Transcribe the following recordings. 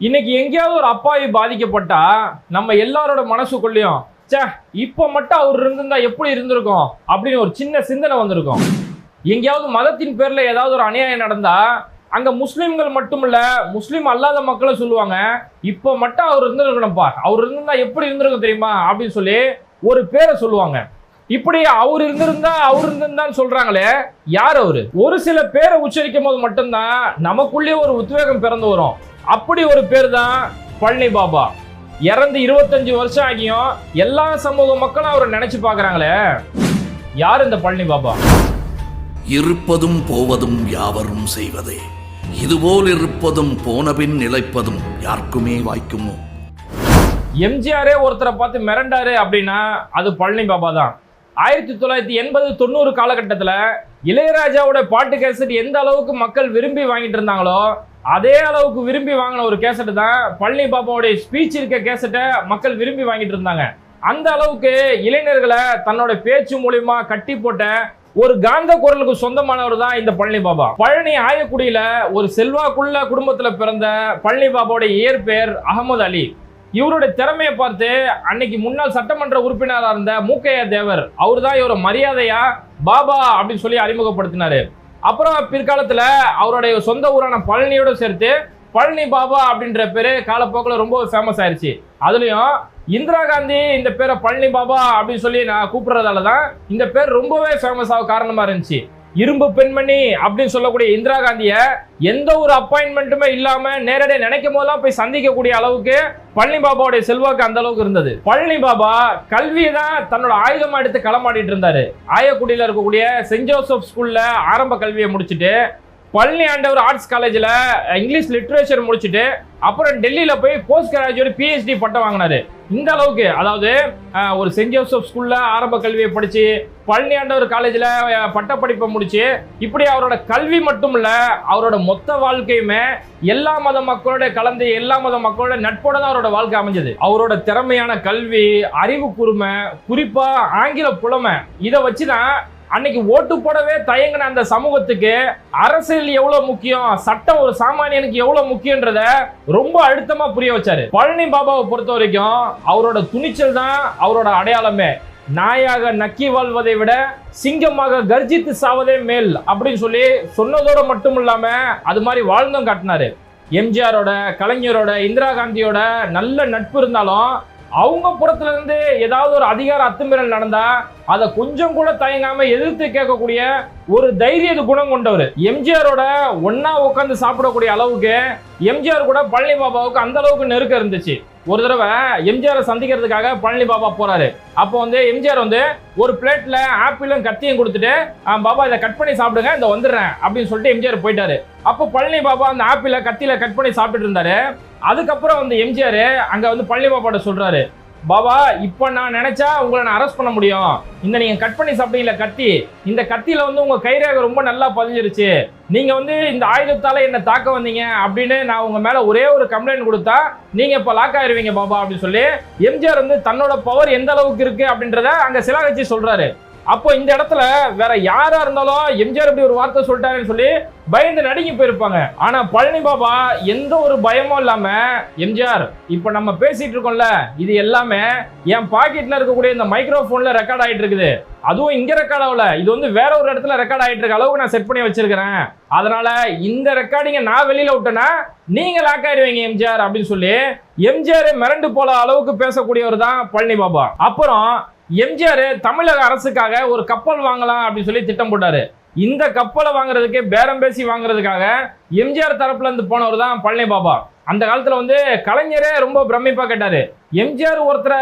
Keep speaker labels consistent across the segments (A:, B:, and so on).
A: இன்னைக்கு எங்கேயாவது ஒரு அப்பாவி பாதிக்கப்பட்டா நம்ம எல்லாரோட மனசுக்குள்ளேயும் ச்சே இப்போ மட்டும் அவர் இருந்திருந்தா எப்படி இருந்திருக்கும்? அப்படின்னு ஒரு சின்ன சிந்தனை வந்திருக்கும். எங்கேயாவது மதத்தின் பேரில் ஏதாவது ஒரு அநியாயம் நடந்தா அங்கே முஸ்லீம்கள் மட்டும் இல்லை முஸ்லீம் அல்லாத மக்களை சொல்லுவாங்க இப்போ மட்டும் அவர் இருந்திருக்கணும்ப்பா அவர் இருந்திருந்தா எப்படி இருந்திருக்கும் தெரியுமா? அப்படின்னு சொல்லி ஒரு பேரை சொல்லுவாங்க. இப்படி அவர் இருந்திருந்தா அவர் இருந்திருந்தான்னு சொல்றாங்களே யார் அவரு? ஒரு சில பேரை உச்சரிக்கும் போது மட்டும்தான் நமக்குள்ளேயே ஒரு உத்வேகம் பிறந்து வரும். அப்படி ஒரு பேர் தான் பழனி பாபா. இறந்து இருபத்தஞ்சு வருஷம் ஆகியும் எல்லா சமூக மக்களும் அவரை நினைச்சு பார்க்கறாங்களே. யார் இந்த பழனி பாபா?
B: இருப்பதும் போவதும் யாவரும் செய்வதே. இதுபோல் இருப்பதும் போனபின் நிலைப்பதும் யாருக்குமே வாய்க்குமோ.
A: எம்ஜிஆரே ஒருத்தரை பார்த்து மிரண்டாரு அப்படின்னா அது பழனி பாபா தான். ஆயிரத்தி தொள்ளாயிரத்தி எண்பது தொண்ணூறு காலகட்டத்தில் இளையராஜாவோட பாட்டு கேசட் எந்த அளவுக்கு மக்கள் விரும்பி வாங்கிட்டு இருந்தாங்களோ அதே அளவுக்கு விரும்பி வாங்கின ஒரு கேசட்டு தான் பழனி பாபாவுடைய ஸ்பீச் இருக்க கேசட்டை மக்கள் விரும்பி வாங்கிட்டு இருந்தாங்க. அந்த அளவுக்கு இளைஞர்களை தன்னோட பேச்சு மூலியமா கட்டி போட்ட ஒரு காந்த குரலுக்கு சொந்தமானவர் தான் இந்த பழனி பாபா. பழனி ஆயக்குடியில ஒரு செல்வாக்குள்ள குடும்பத்துல பிறந்த பழனி பாபாவுடைய இயற்பெயர் அகமது அலி. இவருடைய திறமையை பார்த்து அன்னைக்கு முன்னாள் சட்டமன்ற உறுப்பினராக இருந்த மூக்கையா தேவர் அவர் தான் இவரை மரியாதையா பாபா அப்படின்னு சொல்லி அறிமுகப்படுத்தினாரு. அப்புறம் பிற்காலத்தில் அவருடைய சொந்த ஊரான பழனியோட சேர்த்து பழனி பாபா அப்படின்ற பேரு காலப்போக்கில் ரொம்ப ஃபேமஸ் ஆயிடுச்சு அதுலேயும் இந்திரா காந்தி இந்த பேரை பழனி பாபா அப்படின்னு சொல்லி நான் கூப்பிடுறதால தான் இந்த பேர் ரொம்பவே ஃபேமஸ் ஆக காரணமாக இருந்துச்சு. இரும்பு பெண்மணி அப்படின்னு சொல்லக்கூடிய இந்திரா காந்திய எந்த ஒரு அப்பாயின்மெண்ட்டுமே இல்லாம நேரடியாக நினைக்கும் போதெல்லாம் போய் சந்திக்கக்கூடிய அளவுக்கு பழனி பாபாவுடைய செல்வாக்கு அந்த அளவுக்கு இருந்தது. பழனி பாபா கல்வியை தான் தன்னோட ஆயுதமா எடுத்து களமாடிட்டு இருந்தாரு. ஆயக்குடியில் இருக்கக்கூடிய சென்ட் ஜோசப் ஸ்கூல்ல ஆரம்ப கல்வியை முடிச்சுட்டு பழனி ஆண்டவர் ஆர்ட்ஸ் காலேஜில் இங்கிலீஷ் லிட்ரேச்சர் முடிச்சுட்டு அப்புறம் டெல்லியில் போய் போஸ்ட் கிராஜுவேட் பிஹெச்டி பட்டம் வாங்கினாரு. இந்த அளவுக்கு அதாவது ஒரு சென்ட் ஜோசப் ஸ்கூலில் ஆரம்ப கல்வியை படித்து பழனி ஆண்டவர் காலேஜில் பட்டப்படிப்பை முடித்து இப்படி அவரோட கல்வி மட்டும் இல்லை அவரோட மொத்த வாழ்க்கையுமே எல்லா மத மக்களோட கலந்து எல்லா மத மக்களோட நட்போட தான் அவரோட வாழ்க்கை அமைஞ்சது. அவரோட திறமையான கல்வி அறிவு கூர்மை குறிப்பாக ஆங்கில புலமை இதை வச்சு தான் அன்னைக்கு ஓட்டு போடவே தயங்கின அந்த சமூகத்துக்கு அரசியல் எவ்வளவு முக்கியம்? சட்டம் ஒரு சாமானியனுக்கு எவ்வளவு முக்கியன்றத ரொம்ப அழுத்தமா புரிய வச்சாரு. பழனி பாபாவை பொறுத்த வரைக்கும் அவரோட துணிச்சல் தான் அவரோட அடையாளமே. நாயாக நக்கி வாழ்வதை விட சிங்கமாக கர்ஜித்து சாவதே மேல் அப்படின்னு சொல்லி சொன்னதோட மட்டும் இல்லாம அது மாதிரி வாழ்ந்தும் காட்டினாரு. எம்ஜிஆரோட கலைஞரோட இந்திரா காந்தியோட நல்ல நட்பு இருந்தாலும் அவங்க புறத்துல இருந்து ஏதாவது ஒரு அதிகார அத்துமீறல் நடந்தா அதை கொஞ்சம் கூட தயங்காம எதிர்த்து கேட்கக்கூடிய ஒரு தைரிய குணம் கொண்டவர். எம்ஜிஆரோட ஒன்னா உட்காந்து சாப்பிடக்கூடிய அளவுக்கு எம்ஜிஆர் கூட பழனி பாபாவுக்கு அந்த அளவுக்கு நெருக்கம் இருந்துச்சு. ஒரு தடவை எம்ஜிஆரை சந்திக்கிறதுக்காக பழனி பாபா போறாரு. அப்போ வந்து எம்ஜிஆர் வந்து ஒரு பிளேட்ல ஆப்பிளும் கத்தியும் கொடுத்துட்டு "ஆ, பாபா இதை கட் பண்ணி சாப்பிடுங்க இந்த வந்துடுறேன் அப்படின்னு சொல்லிட்டு எம்ஜிஆர் போயிட்டாரு. அப்போ பழனி பாபா அந்த ஆப்பிள கத்தியில கட் பண்ணி சாப்பிட்டுட்டு இருந்தாரு. அதுக்கப்புறம் வந்து எம்ஜிஆர் அங்க வந்து பழனி பாபாட்ட சொல்றாரு. பாபா இப்போ நான் நினைச்சா உங்களை நான் அரெஸ்ட் பண்ண முடியும். இந்த நீங்க கட் பண்ணி சாப்பிட்டீங்களா கத்தி. இந்த கத்தியில வந்து உங்க கைரேகை ரொம்ப நல்லா பதிஞ்சிருச்சு. நீங்க வந்து இந்த ஆயுதத்தால என்ன தாக்க வந்தீங்க அப்படின்னு நான் உங்க மேல ஒரே ஒரு கம்ப்ளைண்ட் கொடுத்தா நீங்க இப்ப லாக் ஆயிருவீங்க பாபா அப்படின்னு சொல்லி எம்ஜிஆர் வந்து தன்னோட பவர் எந்த அளவுக்கு இருக்கு அப்படின்றத அங்க சிலாகச்சி சொல்றாரு. அப்போ இந்த இடத்துல வேற யாரா இருந்தாலும் எம்ஜிஆர் இப்படி ஒரு வார்த்தை சொல்லிட்டாருன்னு சொல்லி பயந்து நடுங்கி போயிருப்பாங்க. ஆனா பழனி பாபா எந்த ஒரு பயமும் இல்லாம எம்ஜிஆர் இப்ப நம்ம பேசிட்டு இருக்கோம்ல இது எல்லாமே என் பாக்கெட்ல இருக்கக்கூடிய இந்த மைக்ரோஃபோன்ல ரெக்கார்ட் ஆயிட்டு இருக்குது. அதுவும் இங்க ரெக்கார்ட் ஆகல. இது வந்து வேற ஒரு இடத்துல ரெக்கார்ட் ஆயிட்டு இருக்க அளவுக்கு நான் செட் பண்ணி வச்சிருக்கிறேன். அதனால இந்த ரெக்கார்டிங்க நான் வெளியில விட்டேன்னா நீங்க லாக் ஆயிடுவீங்க எம்ஜிஆர் அப்படின்னு சொல்லி எம்ஜிஆர் மிரண்டு போல அளவுக்கு பேசக்கூடியவர் தான் பழனி பாபா. அப்புறம் எம்ஜிஆர் தமிழக அரசுக்காக ஒரு கப்பல் வாங்கலாம் அப்படின்னு சொல்லி திட்டம் போட்டாரு. இந்த கப்பலை வாங்குறதுக்கு பேரம் பேசி வாங்குறதுக்காக எம்ஜிஆர் தரப்புல இருந்து போனவர் தான் பழனி பாபா. அந்த காலத்துல வந்து கலைஞரே ரொம்ப பிரமிப்பா கேட்டாரு. எம்ஜிஆர் ஒருத்தரை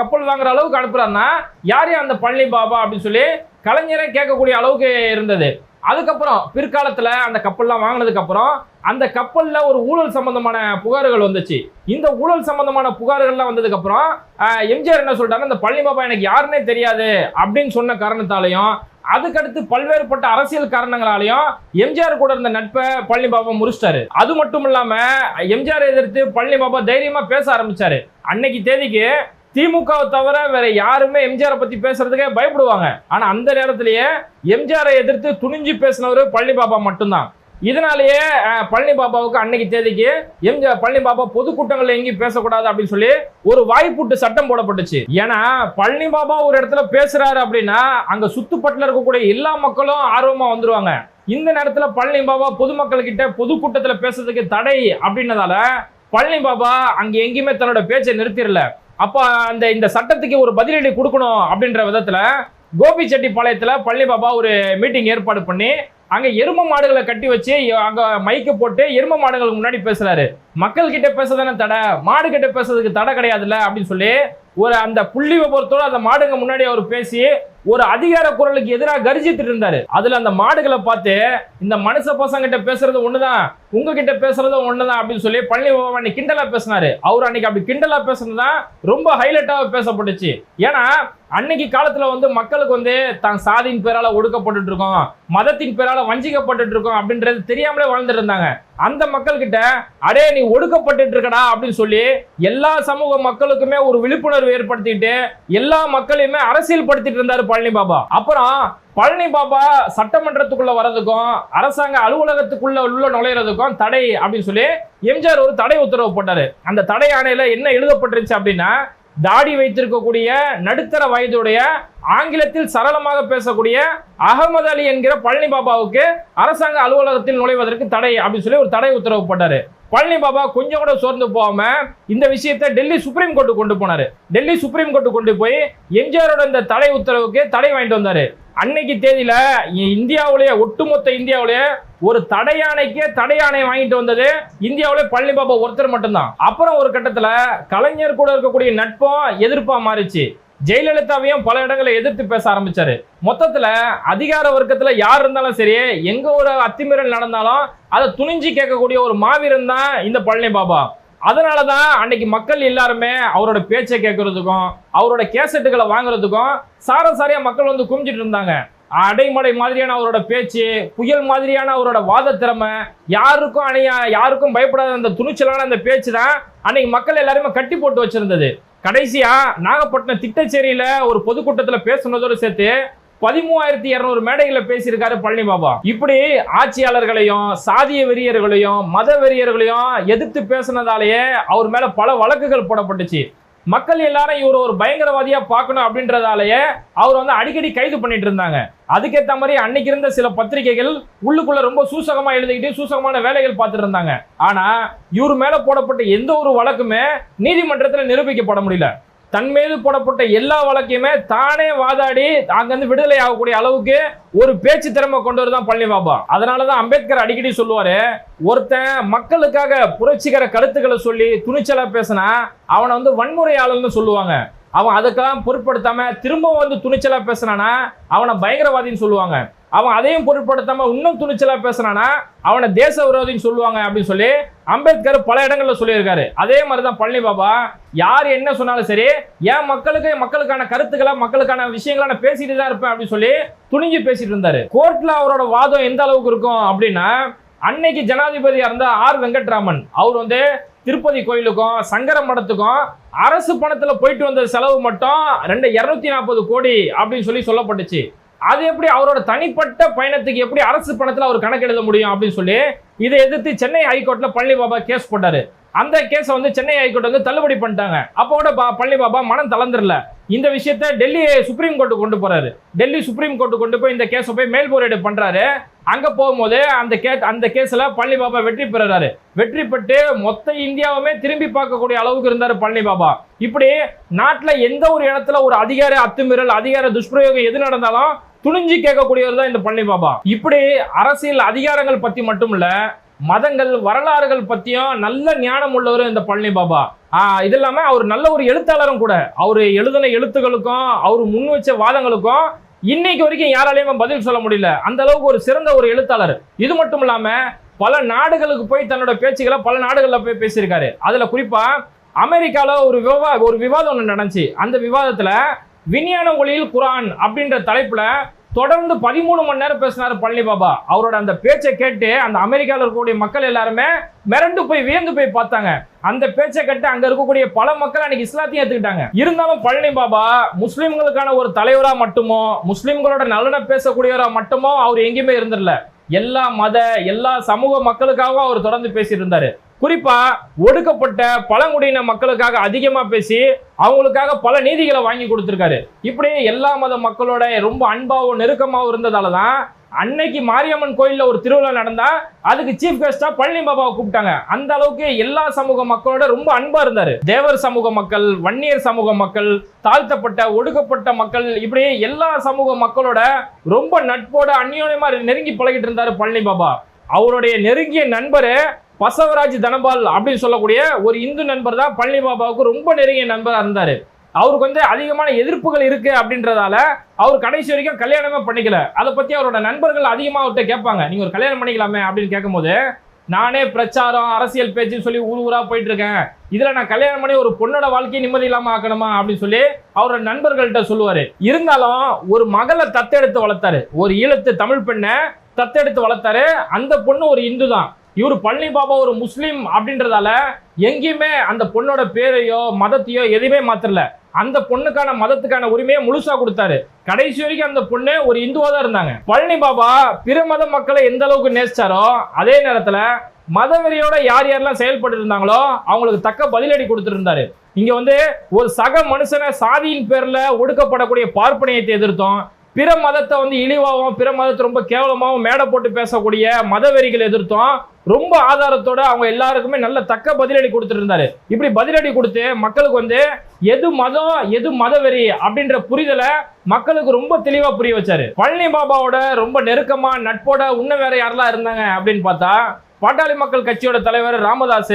A: கப்பல் வாங்குற அளவுக்கு அனுப்புறாருன்னா யார் யார் அந்த பழனி பாபா அப்படின்னு சொல்லி கலைஞரே கேட்கக்கூடிய அளவுக்கு இருந்தது. அதுக்கப்புறம் பிற்காலத்தில் அந்த கப்பல்லாம் வாங்கினதுக்கு அப்புறம் அந்த கப்பலில் ஒரு ஊழல் சம்பந்தமான புகார்கள் வந்துச்சு. இந்த ஊழல் சம்பந்தமான புகார்கள்லாம் வந்ததுக்கு அப்புறம் எம்ஜிஆர் என்ன சொல்லிட்டாரு அந்த பழனிபாபா எனக்கு யாருன்னே தெரியாது அப்படின்னு சொன்ன காரணத்தாலையும் அதுக்கடுத்து பல்வேறுபட்ட அரசியல் காரணங்களாலையும் எம்ஜிஆர் கூட இருந்த நட்பை பழனி பாபா முறிச்சிட்டாரு. அது மட்டும் இல்லாம எம்ஜிஆர் எதிர்த்து பழனி பாபா தைரியமா பேச ஆரம்பிச்சாரு. அன்னைக்கு தேதிக்கு திமுகவை தவிர வேற யாருமே எம்ஜிஆரை பத்தி பேசுறதுக்கே பயப்படுவாங்க. ஆனா அந்த நேரத்திலேயே எம்ஜிஆரை எதிர்த்து துணிஞ்சு பேசினவர் பழனி பாபா மட்டும்தான். இதனாலேயே பழனி பாபாவுக்கு அன்னைக்கு தேதிக்கு எம்ஜிஆர் பழனி பாபா பொதுக்கூட்டங்கள்ல எங்கேயும் பேசக்கூடாது அப்படின்னு சொல்லி ஒரு வாய்ப்புட்டு சட்டம் போடப்பட்டுச்சு. ஏன்னா பழனி பாபா ஒரு இடத்துல பேசுறாரு அப்படின்னா அங்க சுத்துப்பட்டுல இருக்கக்கூடிய எல்லா மக்களும் ஆர்வமா வந்துருவாங்க. இந்த நேரத்துல பழனி பாபா பொதுமக்கள் கிட்ட பொதுக்கூட்டத்துல பேசுறதுக்கு தடை அப்படின்னதால பழனி பாபா அங்க எங்கேயுமே தன்னோட பேச்சை நிறுத்திடல. அப்போ அந்த இந்த சட்டத்துக்கு ஒரு பதிலடி கொடுக்கணும் அப்படின்ற விதத்தில் கோபிச்செட்டிப்பாளையத்துல பழனி பாபா ஒரு மீட்டிங் ஏற்பாடு பண்ணி அங்கே எரும மாடுகளை கட்டி வச்சு அங்கே மைக்கு போட்டு எரும மாடுகளுக்கு முன்னாடி பேசுகிறாரு மக்கள் கிட்ட பேசுறதானே தடை? மாடு கிட்ட பேசுறதுக்கு தடை கிடையாதுல்ல? அப்படின்னு சொல்லி ஒரு அந்த புள்ளி விபரத்தோட அந்த மாடுங்க முன்னாடி அவர் பேசி ஒரு அதிகார குரலுக்கு எதிராக கர்ஜித்துட்டு இருந்தாரு. அதுல அந்த மாடுகளை பார்த்து இந்த மனுஷ பசங்கிட்ட பேசுறது ஒண்ணுதான் உங்ககிட்ட பேசுறது ஒண்ணுதான் அப்படின்னு சொல்லி பழனி பாபா அன்னைக்கு கிண்டலா பேசினாரு. அவர் அன்னைக்கு அப்படி கிண்டலா பேசுனதுதான் ரொம்ப ஹைலைட்டாக பேசப்பட்டுச்சு. ஏன்னா அன்னைக்கு காலத்துல வந்து மக்களுக்கு வந்து தான் சாதியின் பேரால ஒடுக்கப்பட்டு இருக்கோம் மதத்தின் பேரால வஞ்சிக்கப்பட்டுட்டு இருக்கோம் அப்படின்றது தெரியாமலே வாழ்ந்துட்டு இருந்தாங்க. அந்த மக்கள் கிட்ட அடே நீ ஒடுக்கப்பட்டுட்டு இருக்கடா அப்படின்னு சொல்லி எல்லா சமூக மக்களுக்குமே ஒரு விழிப்புணர்வு ஏற்படுத்திட்டு எல்லா மக்களையுமே அரசியல் படுத்திட்டு இருந்தாரு பழனி பாபா. அப்புறம் பழனி பாபா சட்டமன்றத்துக்குள்ள வர்றதுக்கும் அரசாங்க அலுவலகத்துக்குள்ள உள்ள நுழையிறதுக்கும் தடை அப்படின்னு சொல்லி எம்ஜிஆர் ஒரு தடை உத்தரவு போட்டாரு. அந்த தடை ஆணையில என்ன எழுதப்பட்டுருச்சு அப்படின்னா தாடி வைத்திருக்கக்கூடிய நடுத்தர வயதுடைய ஆங்கிலத்தில் சரளமாக பேசக்கூடிய அகமது அலி என்கிற பழனி பாபாவுக்கு அரசாங்க அலுவலகத்தில் நுழைவதற்கு தடை அப்படின்னு சொல்லி ஒரு தடை உத்தரவு போட்டாரு. பழனி பாபா கொஞ்சம் கூட சோர்ந்து போகாம இந்த விஷயத்தை டெல்லி சுப்ரீம் கோர்ட்டு கொண்டு போனாரு. டெல்லி சுப்ரீம் கோர்ட்டு கொண்டு போய் எம்ஜிஆரோட இந்த தடை உத்தரவுக்கு தடை வாங்கிட்டு வந்தாரு. அன்னைக்கு தேதியில இந்தியாவிலேயே ஒட்டுமொத்த இந்தியாவிலேயே ஒரு தடையானைக்கே தடையானை வாங்கிட்டு வந்தது. இந்தியாவில் பழனி பாபா ஒருத்தர் மட்டும்தான். அப்புறம் ஒரு கட்டத்தில் கலைஞர் கூட இருக்கக்கூடிய நட்பும் எதிர்ப்பா மாறிச்சு. ஜெயலலிதாவையும் பல இடங்களில் எதிர்த்து பேச ஆரம்பிச்சாரு. மொத்தத்தில் அதிகார வர்க்கத்தில் யார் இருந்தாலும் சரி எங்க ஒரு அத்துமீறல் நடந்தாலும் அதை துணிஞ்சு கேட்கக்கூடிய ஒரு மாவீரன் தான் இந்த பழனி பாபா. அதனால தான் அன்னைக்கு மக்கள் எல்லாருமே அவரோட பேச்சை கேட்கறதுக்கும் அவரோட கேசட்டுகளை வாங்குறதுக்கும் சாரசாரியா மக்கள் வந்து குமிஞ்சிட்டு இருந்தாங்க. அடைமடை மாதிரியான அவரோட பேச்சு புயல் மாதிரியான அவரோட வாத திறமை யாருக்கும் அணையா யாருக்கும் பயப்படாத அந்த துணிச்சலான அந்த பேச்சு தான் அன்னைக்கு மக்கள் எல்லாருமே கட்டி போட்டு வச்சிருந்தது. கடைசியா நாகப்பட்டினம் திட்டச்சேரியில ஒரு பொதுக்கூட்டத்துல பேசுனதோடு சேர்த்து பதிமூவாயிரத்தி இருநூறு மேடைகளை பேசியிருக்காரு பழனி பாபா. இப்படி ஆட்சியாளர்களையும் சாதிய வெறியர்களையும் மத வெறியர்களையும் எதிர்த்து பேசுனதாலேயே அவர் மேல பல வழக்குகள் போடப்பட்டுச்சு. மக்கள் எல்லாரும் இவர் ஒரு பயங்கரவாதியா பார்க்கணும் அப்படின்றதாலேயே அவர் வந்து அடிக்கடி கைது பண்ணிட்டு இருந்தாங்க. அதுக்கேற்ற மாதிரி அன்னைக்கு இருந்த சில பத்திரிகைகள் உள்ளுக்குள்ள ரொம்ப சூசகமா எழுதிக்கிட்டு சூசகமான வேலைகள் பார்த்துட்டு இருந்தாங்க. ஆனா இவர் மேல போடப்பட்ட எந்த ஒரு வழக்குமே நீதிமன்றத்தில் நிரூபிக்கப்பட முடியல. தன் மீது போடப்பட்ட எல்லா வழக்கையுமே தானே வாதாடி அங்கிருந்து விடுதலை ஆகக்கூடிய அளவுக்கு ஒரு பேச்சு திறமை கொண்டு தான் பழனி பாபா. அதனாலதான் அம்பேத்கர் அடிக்கடி சொல்லுவாரு ஒருத்தன் மக்களுக்காக புரட்சிகர கருத்துக்களை சொல்லி துணிச்சலா பேசினா அவனை வந்து வன்முறையாளர்னு சொல்லுவாங்க. அவன் அதுக்கெல்லாம் பொருட்படுத்தாம திரும்ப வந்து துணிச்சலா பேசினானா அவனை பயங்கரவாதின்னு சொல்லுவாங்க. அவன் அதையும் பொருட்படுத்தாமல் இன்னும் துணிச்சலாக பேசினானா அவனை தேச விரோதின்னு சொல்லுவாங்க அப்படின்னு சொல்லி அம்பேத்கர் பல இடங்களில் சொல்லியிருக்காரு. அதே மாதிரி தான் பழனி பாபா யார் என்ன சொன்னாலும் சரி என் மக்களுக்கு மக்களுக்கான கருத்துக்களை மக்களுக்கான விஷயங்களை நான் பேசிட்டு தான் இருப்பேன் அப்படின்னு சொல்லி துணிஞ்சு பேசிட்டு இருந்தாரு. கோர்ட்ல அவரோட வாதம் எந்த அளவுக்கு இருக்கும் அப்படின்னா அன்னைக்கு ஜனாதிபதியாக இருந்த ஆர் வெங்கட்ராமன் அவர் வந்து திருப்பதி கோயிலுக்கும் சங்கர மடத்துக்கும் அரசு பணத்தில் போயிட்டு வந்த செலவு மட்டும் ரெண்டு இரநூத்தி நாற்பது கோடி அப்படின்னு சொல்லி சொல்லப்பட்டுச்சு. அது எப்படி அவரோட தனிப்பட்ட பயணத்துக்கு எப்படி அரசு பணத்துல அவர் கணக்கு எழுத முடியும் அப்படின்னு சொல்லி இதை எதிர்த்து சென்னை ஹைகோர்ட்டில் பழனி பாபா கேஸ் போட்டார். அந்த கேஸை வந்து சென்னை ஹைகோர்ட் வந்து தள்ளுபடி பண்ணிட்டாங்க. அப்போ கூட பா- பழனி பாபா மனம் தளர்ந்துடல. இந்த விஷயத்த டெல்லி சுப்ரீம் கோர்ட்டு கொண்டு போறாரு. டெல்லி சுப்ரீம் கோர்ட்டு கொண்டு போய் இந்த கேஸை போய் மேல்முறையீடு பண்றாரு. அங்க போகும்போது அந்த கே அந்த கேஸ்ல பழனி பாபா வெற்றி பெறுறாரு வெற்றி பெற்று மொத்த இந்தியாவுமே திரும்பி பார்க்கக்கூடிய அளவுக்கு இருந்தாரு பழனி பாபா. இப்படி நாட்டுல எந்த ஒரு இடத்துல ஒரு அதிகார அத்துமீறல் அதிகார துஷ்பிரயோகம் எது நடந்தாலும் துணிஞ்சு கேட்கக்கூடியவர் தான் இந்த பழனி பாபா. இப்படி அரசியல் அதிகாரங்கள் பத்தி மட்டும் இல்லை மதங்கள் வரலாறுகள் பற்றியும் நல்ல ஞானம் உள்ளவர் இந்த பழனி பாபா. இது இல்லாமல் அவர் நல்ல ஒரு எழுத்தாளரும் கூட. அவர் எழுதின எழுத்துக்களுக்கும் அவர் முன் வச்ச வாதங்களுக்கும் இன்னைக்கு வரைக்கும் யாராலையுமே பதில் சொல்ல முடியல. அந்த அளவுக்கு ஒரு சிறந்த ஒரு எழுத்தாளர். இது மட்டும் இல்லாமல் பல நாடுகளுக்கு போய் தன்னோட பேச்சுகளை பல நாடுகளில் போய் பேசியிருக்காரு. அதில் குறிப்பாக அமெரிக்காவில் ஒரு விவா ஒரு விவாதம் ஒன்று நடந்துச்சு. அந்த விவாதத்தில் விஞ்ஞான ஒளியில் குரான் அப்படின்ற தலைப்பில் தொடர்ந்து பதிமூணு மணி நேரம் பேசினாரு பழனி பாபா. அவரோட அந்த பேச்சை கேட்டு அந்த அமெரிக்காவில் இருக்கக்கூடிய மக்கள் எல்லாருமே மிரண்டு போய் வியந்து போய் பார்த்தாங்க. அந்த பேச்சை கேட்டு அங்க இருக்கக்கூடிய பல மக்கள் அன்னைக்கு இஸ்லாத்தையும் ஏத்துக்கிட்டாங்க. இருந்தாலும் பழனி பாபா முஸ்லிம்களுக்கான ஒரு தலைவரா மட்டுமோ முஸ்லிம்களோட நலனை பேசக்கூடியவரா மட்டுமோ அவர் எங்கேயுமே இருந்துடல எல்லா மத எல்லா சமூக மக்களுக்காகவும் அவர் தொடர்ந்து பேசிட்டு இருந்தாரு. குறிப்பா ஒடுக்கப்பட்ட பழங்குடியின மக்களுக்காக அதிகமா பேசி அவங்களுக்காக பல நீதிகளை வாங்கி கொடுத்துருக்காரு. இப்படி எல்லா மத மக்களோட ரொம்ப அன்பாவும் நெருக்கமாகவும் இருந்ததால தான் அன்னைக்கு மாரியம்மன் கோயிலில் ஒரு திருவிழா நடந்தா அதுக்கு சீஃப் கெஸ்டா பழனி பாபாவை கூப்பிட்டாங்க. அந்த அளவுக்கு எல்லா சமூக மக்களோட ரொம்ப அன்பா இருந்தார். தேவர் சமூக மக்கள் வன்னியர் சமூக மக்கள் தாழ்த்தப்பட்ட ஒடுக்கப்பட்ட மக்கள் இப்படி எல்லா சமூக மக்களோட ரொம்ப நட்போட அந்யோன்யமா நெருங்கி பழகிட்டு இருந்தார் பழனி பாபா. அவருடைய நெருங்கிய நண்பர் பசவராஜ் தனபால் அப்படின்னு சொல்லக்கூடிய ஒரு இந்து நண்பர் தான் பழனி பாபாவுக்கு ரொம்ப நெருங்கிய நண்பராக இருந்தார். அவருக்கு வந்து அதிகமான எதிர்ப்புகள் இருக்கு அப்படின்றதால அவர் கடைசி வரைக்கும் கல்யாணமே பண்ணிக்கல. அதை பத்தி அவரோட நண்பர்கள் அதிகமாக அவர்கிட்ட கேட்பாங்க. நீங்க ஒரு கல்யாணம் பண்ணிக்கலாமே அப்படின்னு கேட்கும்போது நானே பிரச்சாரம் அரசியல் பேச்சுன்னு சொல்லி ஊர் ஊராக போயிட்டு இருக்கேன் இதில் நான் கல்யாணம் பண்ணி ஒரு பொண்ணோட வாழ்க்கையை நிம்மதி இல்லாமல் ஆக்கணுமா? அப்படின்னு சொல்லி அவரோட நண்பர்கள்ட்ட சொல்லுவாரு. இருந்தாலும் ஒரு மகளை தத்தெடுத்து வளர்த்தாரு. ஒரு ஈழத்து தமிழ் பெண்ணை தத்தெடுத்து வளர்த்தாரு. அந்த பொண்ணு ஒரு இந்து தான் இவர் பழனி பாபா ஒரு முஸ்லீம் அப்படின்றதால எங்கேயுமே அந்த பொண்ணோட பேரையோ மதத்தையோ எதுவுமே மாத்திரல அந்த பொண்ணுக்கான மதத்துக்கான உரிமையை முழுசா கொடுத்தாரு. கடைசி வரைக்கும் அந்த பொண்ணு ஒரு இந்துவா தான் இருந்தாங்க. பழனி பாபா பிற மத மக்களை எந்த அளவுக்கு நேசிச்சாரோ அதே நேரத்துல மதவெறியோட யார் யாரெல்லாம் செயல்பட்டு இருந்தாங்களோ அவங்களுக்கு தக்க பதிலடி கொடுத்துருந்தாரு. இங்க வந்து ஒரு சக மனுஷனை சாதியின் பேர்ல ஒடுக்கப்படக்கூடிய பார்ப்பனையத்தை எதிர்த்தோம். பிற மதத்தை வந்து இழிவாகவும் பிற மதத்தை ரொம்ப கேவலமாகவும் மேடை போட்டு பேசக்கூடிய மதவெறிகள் எதிர்த்தோம். ரொம்ப ஆதாரத்தோட அவங்க எல்லாருக்குமே நல்ல தக்க பதிலடி கொடுத்துட்டு இருந்தாரு இப்படி பதிலடி கொடுத்து மக்களுக்கு வந்து எது மதம் எது மதவெறி அப்படின்ற புரிதலை மக்களுக்கு ரொம்ப தெளிவா புரிய வச்சாரு. பழனி பாபாவோட ரொம்ப நெருக்கமா நட்போட உன்ன வேற யாரெல்லாம் இருந்தாங்க அப்படின்னு பார்த்தா பாட்டாளி மக்கள் கட்சியோட தலைவர் ராமதாஸ்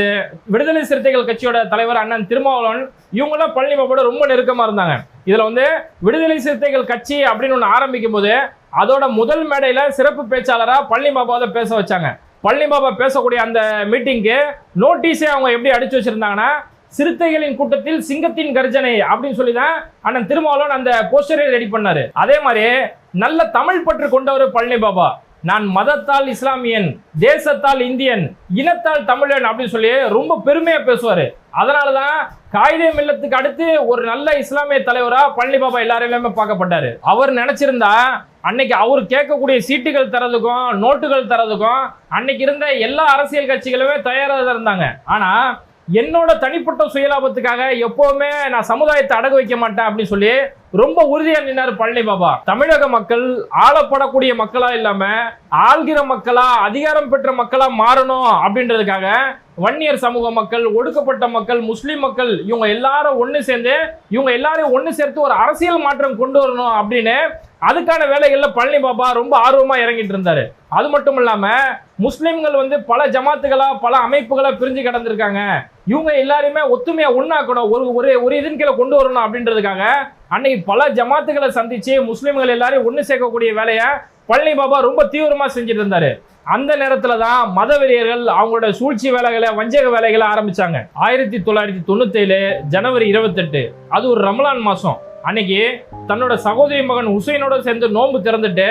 A: விடுதலை சிறுத்தைகள் கட்சியோட தலைவர் அண்ணன் திருமாவளவன் இவங்கெல்லாம் பழனி பாபாவோட ரொம்ப நெருக்கமா இருந்தாங்க. இதுல வந்து விடுதலை சிறுத்தைகள் கட்சி அப்படின்னு ஒன்று ஆரம்பிக்கும் போது அதோட முதல் மேடையில சிறப்பு பேச்சாளராக பழனி பாபாவை பேச வச்சாங்க. பழனி பாபா பேசக்கூடிய அந்த மீட்டிங்க்கு நோட்டீஸே அவங்க எப்படி அடிச்சு வச்சிருந்தாங்கன்னா சிறுத்தைகளின் கூட்டத்தில் சிங்கத்தின் கர்ஜனை அப்படின்னு சொல்லி தான் அண்ணன் திருமாவளவன் அந்த போஸ்டரை ரெடி பண்ணாரு. அதே மாதிரி நல்ல தமிழ் பற்று கொண்டவர் பழனி பாபா. நான் மதத்தால் இஸ்லாமியன் தேசத்தால் இந்தியன் இனத்தால் தமிழன் அப்படின்னு சொல்லி ரொம்ப பெருமையா பேசுவாரு. அதனாலதான் காயிதே மில்லத்துக்கு அடுத்து ஒரு நல்ல இஸ்லாமிய தலைவரா பழனி பாபா எல்லாரையுமே பார்க்கப்பட்டாரு. அவர் நினைச்சிருந்தா அன்னைக்கு அவர் கேட்கக்கூடிய சீட்டுகள் தரதுக்கும் நோட்டுகள் தரதுக்கும் அன்னைக்கு இருந்த எல்லா அரசியல் கட்சிகளுமே தயாராக தான் இருந்தாங்க. ஆனால் என்னோட தனிப்பட்ட சுயலாபத்துக்காக எப்போவுமே நான் சமுதாயத்தை அடகு வைக்க மாட்டேன் அப்படின்னு சொல்லி ரொம்ப உறுதியாக நின்னாரு பழனி பாபா. தமிழக மக்கள் ஆளப்படக்கூடிய மக்களா இல்லாம ஆள்கிற மக்களா அதிகாரம் பெற்ற மக்களா மாறணும் அப்படின்றதுக்காக வன்னியர் சமூக மக்கள் ஒடுக்கப்பட்ட மக்கள் முஸ்லீம் மக்கள் இவங்க எல்லாரும் ஒன்று சேர்ந்து இவங்க எல்லாரையும் ஒன்று சேர்த்து ஒரு அரசியல் மாற்றம் கொண்டு வரணும் அப்படின்னு அதுக்கான வேலைகளில் பழனி பாபா ரொம்ப ஆர்வமாக இறங்கிட்டு இருந்தார். அது மட்டும் இல்லாமல் முஸ்லீம்கள் வந்து பல ஜமாத்துகளாக பல அமைப்புகளாக பிரிஞ்சு கிடந்திருக்காங்க. இவங்க எல்லாருமே ஒத்துமையாக ஒன்றாக்கணும் ஒரு ஒரு ஒரு இதன் கீழே கொண்டு வரணும் அப்படின்றதுக்காக அன்னைக்கு பல ஜமாத்துகளை சந்தித்து முஸ்லீம்கள் எல்லாரையும் ஒன்று சேர்க்கக்கூடிய வேலையை பழனி பாபா ரொம்ப தீவிரமாக செஞ்சுட்டு இருந்தார். அந்த நேரத்தில் தான் மதவெறியர்கள் அவங்களோட சூழ்ச்சி வேலைகளை வஞ்சக வேலைகளை ஆரம்பிச்சாங்க. ஆயிரத்தி தொள்ளாயிரத்தி தொண்ணூத்தேழு ஜனவரி இருபத்தெட்டு அது ஒரு ரமலான் மாதம் அன்னைக்கு தன்னோட சகோதரி மகன் ஹுசைனோட சேர்ந்து நோன்பு திறந்துட்டு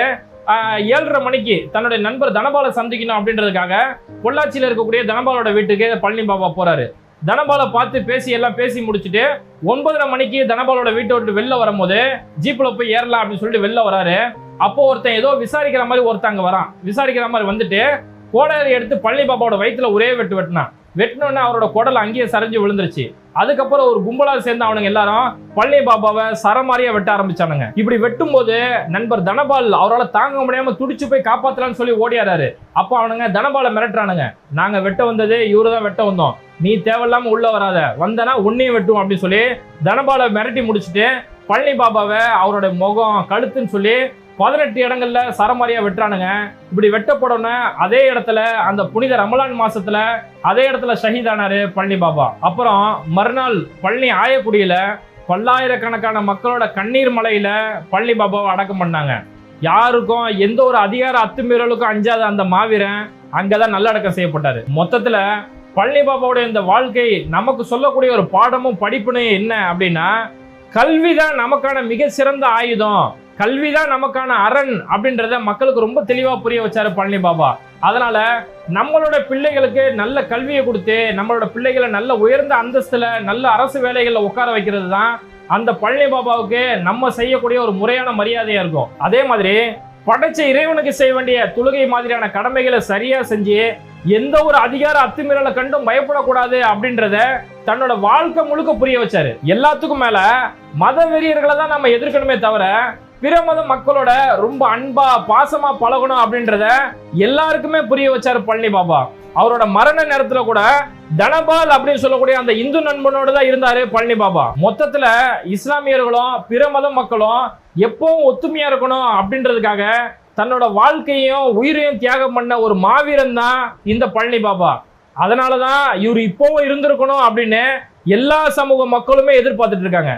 A: ஏழரை மணிக்கு தன்னுடைய நண்பர் தனபாலை சந்திக்கணும் அப்படின்றதுக்காக பொள்ளாச்சியில் இருக்கக்கூடிய தனபாலோட வீட்டுக்கு பழனி பாபா போறாரு. தனபாலை பார்த்து பேசி எல்லாம் பேசி முடிச்சுட்டு ஒன்பதரை மணிக்கு தனபாலோட வீட்டை விட்டு வெளில வரும்போது ஜீப்பில் போய் ஏறலாம் அப்படின்னு சொல்லிட்டு வெளில வராரு. அப்போ ஒருத்தன் ஏதோ விசாரிக்கிற மாதிரி ஒருத்தன் வரான். விசாரிக்கிற மாதிரி வந்துட்டு கோடாரி எடுத்து பழனி பாபாவோட வயிற்றுல ஒரே வெட்டு வெட்டினான். வெட்டினோடனே அவரோட குடல் அங்கேயே சரிஞ்சு விழுந்துருச்சு. அதுக்கப்புறம் ஒரு கும்பலா சேர்ந்து அவனுங்க எல்லாரும் பழனி பாபாவை சரமாரியா வெட்ட ஆரம்பிச்சானுங்க. இப்படி வெட்டும்போது நண்பர் தனபால் அவரால் தாங்க முடியாம துடிச்சு போய் காப்பாத்தலாம்னு சொல்லி ஓடியாராரு. அப்போ அவனுங்க தனபாலை மிரட்டுறானுங்க. நாங்க வெட்ட வந்தது இவரு தான் வெட்ட வந்தோம். நீ தேவையில்லாம உள்ள வராத. வந்தனா உன்னையும் வெட்டும் அப்படின்னு சொல்லி தனபாலை மிரட்டி முடிச்சுட்டு பழனி பாபாவை அவரோட முகம் கழுத்துன்னு சொல்லி பதினெட்டு இடங்கள்ல சரமாரியா வெட்டுறானுங்க. இப்படி வெட்டப்படனே அதே இடத்துல அந்த புனித ரமலான் மாசத்துல அதே இடத்துல ஷஹீதானாரு பழனி பாபா. அப்புறம் மறுநாள் பழனி ஆயக்குடியில பல்லாயிரக்கணக்கான மக்களோட கண்ணீர் மலையில பழனி பாபாவை அடக்கம் பண்ணாங்க. யாருக்கும் எந்த ஒரு அதிகார அத்துமீறலுக்கும் அஞ்சாத அந்த மாவீரன் அங்கதான் நல்லடக்கம் செய்யப்பட்டாரு. மொத்தத்துல பழனி பாபாவுடைய இந்த வாழ்க்கை நமக்கு சொல்லக்கூடிய ஒரு பாடமும் படிப்புனையும் என்ன அப்படின்னா கல்வி தான் நமக்கான மிக சிறந்த ஆயுதம். கல்வி தான் நமக்கான அரண் அப்படின்றத மக்களுக்கு ரொம்ப தெளிவா புரிய வச்சாரு பழனி பாபா. அதனால நம்மளோட பிள்ளைகளுக்கு நல்ல கல்வியை கொடுத்து நம்மளோட பிள்ளைகளை நல்ல உயர்ந்த அந்தஸ்துல நல்ல அரசு வேலைகளில் உட்கார வைக்கிறது தான் அந்த பழனி பாபாவுக்கு நம்ம செய்யக்கூடிய ஒரு முறையான மரியாதையா இருக்கும். அதே மாதிரி படைச்ச இறைவனுக்கு செய்ய வேண்டிய தொழுகை மாதிரியான கடமைகளை சரியா செஞ்சு எந்த ஒரு அதிகார அத்துமீறலை கண்டும் பயப்படக்கூடாது அப்படின்றத தன்னோட வாழ்க்கை முழுக்க புரிய வச்சாரு. எல்லாத்துக்கும் மேல மத வெறியர்களை தான் நம்ம எதிர்க்கணுமே தவிர பிற மத மக்களோட ரொம்ப அன்பா பாசமா பழகணும் அப்படின்றத எல்லாருக்குமே புரிய வச்சாரு பழனி பாபா. அவரோட மரண நேரத்துல கூட தனபால் அப்படின்னு சொல்லக்கூடிய அந்த இந்து நண்பனோட தான் இருந்தாரு பழனி பாபா. மொத்தத்துல இஸ்லாமியர்களும் பிற மத மக்களும் எப்பவும் ஒத்துமையா இருக்கணும் அப்படின்றதுக்காக தன்னோட வாழ்க்கையும் உயிரையும் தியாகம் பண்ண ஒரு மாவீரன் தான் இந்த பழனி பாபா. அதனாலதான் இவர் இப்பவும் இருந்திருக்கணும் அப்படின்னு எல்லா சமூக மக்களுமே எதிர்பார்த்துட்டு இருக்காங்க.